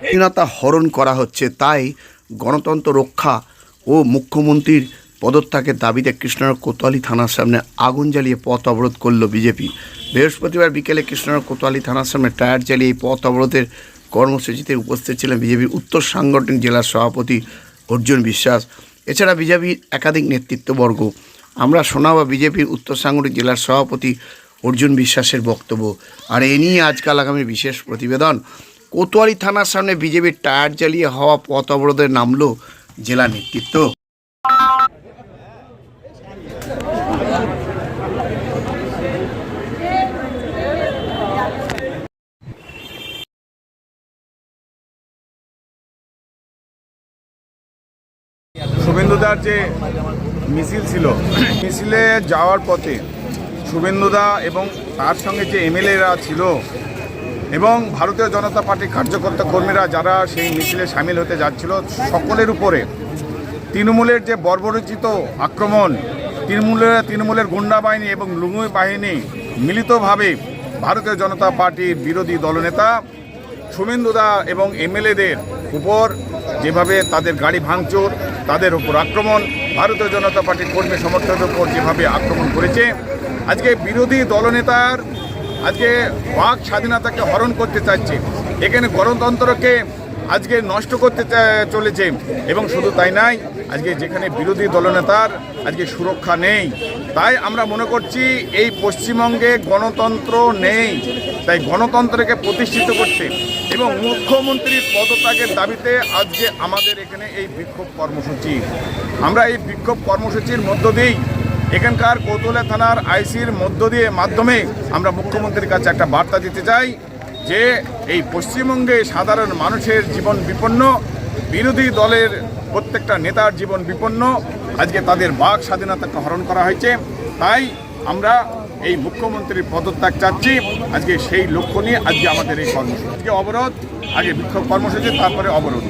স্বাধীনতা হরণ করা হচ্ছে, তাই গণতন্ত্র রক্ষা ও মুখ্যমন্ত্রীর পদত্যাগের দাবিতে কৃষ্ণনগর কোতোয়ালি থানার সামনে আগুন জ্বালিয়ে পথ অবরোধ করল বিজেপি। বৃহস্পতিবার বিকেলে কৃষ্ণনগর কোতোয়ালি থানার সামনে টায়ার জ্বালিয়ে এই পথ অবরোধের কর্মসূচিতে উপস্থিত ছিলেন বিজেপির উত্তর সাংগঠনিক জেলার সভাপতি অর্জুন বিশ্বাস। এছাড়া বিজেপির একাধিক নেতৃত্ববর্গ। আমরা শোনাবো বিজেপির উত্তর সাংগঠনিক জেলার সভাপতি অর্জুন বিশ্বাসের বক্তব্য। আর এ নিয়ে আজকাল আগামী বিশেষ প্রতিবেদন। কোতোয়ালি থানার সামনে বিজেপির টায়ার জ্বালিয়ে হওয়া পথ অবরোধে নামলো জেলা নেতৃত্ব। শুভেন্দুদার যে মিছিল ছিল, মিছিলে যাওয়ার পথে শুভেন্দুদা এবং তার সঙ্গে যে এমএলএরা ছিল এবং ভারতীয় জনতা পার্টির কার্যকর্তা কর্মীরা যারা সেই মিছিলে সামিল হতে যাচ্ছিল, সকলের উপরে তৃণমূলের যে বর্বরচিত আক্রমণ, তৃণমূলের তৃণমূলের গুন্ডা বাহিনী এবং লুঙ্গুই বাহিনী মিলিতভাবে ভারতীয় জনতা পার্টির বিরোধী দলনেতা শুভেন্দুদা এবং এমএলএদের উপর যেভাবে তাদের গাড়ি ভাঙচুর, তাদের উপর আক্রমণ, ভারতীয় জনতা পার্টির কর্মী সমর্থকদের উপর যেভাবে আক্রমণ করেছে আজকে বিরোধী দলনেতার আজকে বাক স্বাধীনতাকে হরণ করতে চাইছে। এখানে গণতন্ত্রকে আজকে নষ্ট করতে চলেছে। এবং শুধু তাই নাই, আজকে যেখানে বিরোধী দলনেতার আজকে সুরক্ষা নেই, তাই আমরা মনে করছি এই পশ্চিমবঙ্গে গণতন্ত্র নেই। তাই গণতন্ত্রকে প্রতিষ্ঠিত করতে এবং মুখ্যমন্ত্রীর পদত্যাগের দাবিতে আজকে আমাদের এখানে এই বিক্ষোভ কর্মসূচি। আমরা এই বিক্ষোভ কর্মসূচির মধ্য দিয়েই এখানকার কোতলা থানার আইসির মধ্য দিয়ে মাধ্যমে আমরা মুখ্যমন্ত্রীর কাছে একটা বার্তা দিতে চাই যে এই পশ্চিমবঙ্গে সাধারণ মানুষের জীবন বিপন্ন, বিরোধী দলের প্রত্যেকটা নেতার জীবন বিপন্ন, আজকে তাদের বাক স্বাধীনতাকে হরণ করা হয়েছে। তাই আমরা এই মুখ্যমন্ত্রীর পদত্যাগ চাচ্ছি। আজকে সেই লক্ষ্য নিয়ে আজকে আমাদের এই কর্মসূচি। আজকে অবরোধ, আগে বিক্ষোভ কর্মসূচি, তারপরে অবরোধ।